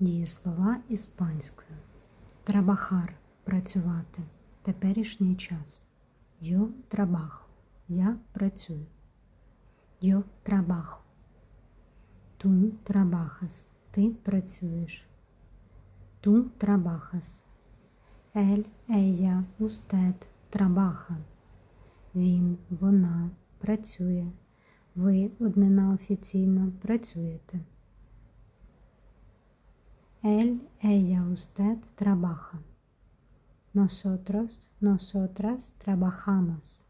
Дієслова іспанською. Трабахар працювати. Теперішній час. Yo trabajo. Я працюю. Yo trabajo. Tú trabajas. Ти працюєш. Tú trabajas. Él, ella, usted trabaja. Він, вона працює. Ви, однина офіційно, працюєте. Él, ella, usted trabaja. Nosotros, nosotras trabajamos.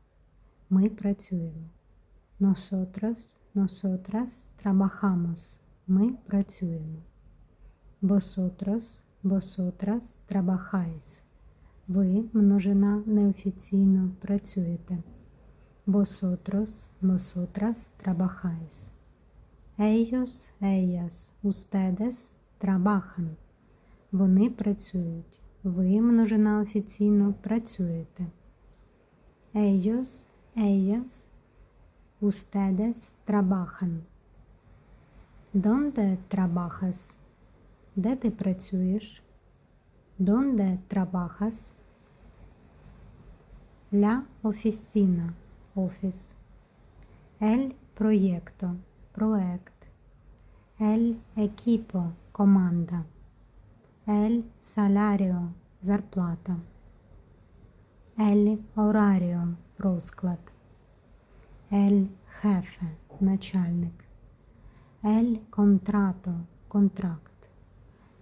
Ми працюємо. Nosotros, nosotras trabajamos. Ми працюємо. Vosotros, vosotras trabajáis. Ви, множина неофіційно, працюєте. Vosotros, vosotras trabajáis. Ellos, ellas, ustedes trabajan. Вони працюють. Ви, множина офіційно, працюєте. Ellos, ellas, ustedes trabajan. ¿Dónde trabajas? Де ти працюєш? ¿Dónde trabajas? La oficina. Офіс. El proyecto. Проект. El equipo. Команда. El salario. Зарплата. El horario. Розклад. El jefe. Начальник. El contrato. Контракт.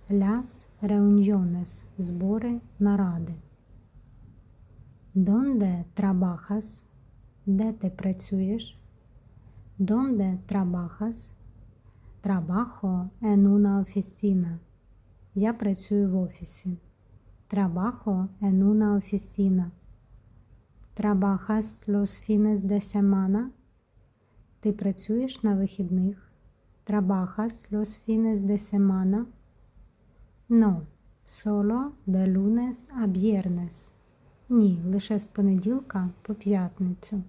Las reuniones. Збори, наради. Donde trabajas? Де ти працюєш? Donde trabajas? Trabajo en una oficina. Я працюю в офісі. Trabajo en una oficina. Trabajas los fines de semana? Ти працюєш на вихідних? Trabajas los fines de semana? No, solo de lunes a viernes. Ні, лише з понеділка по п'ятницю.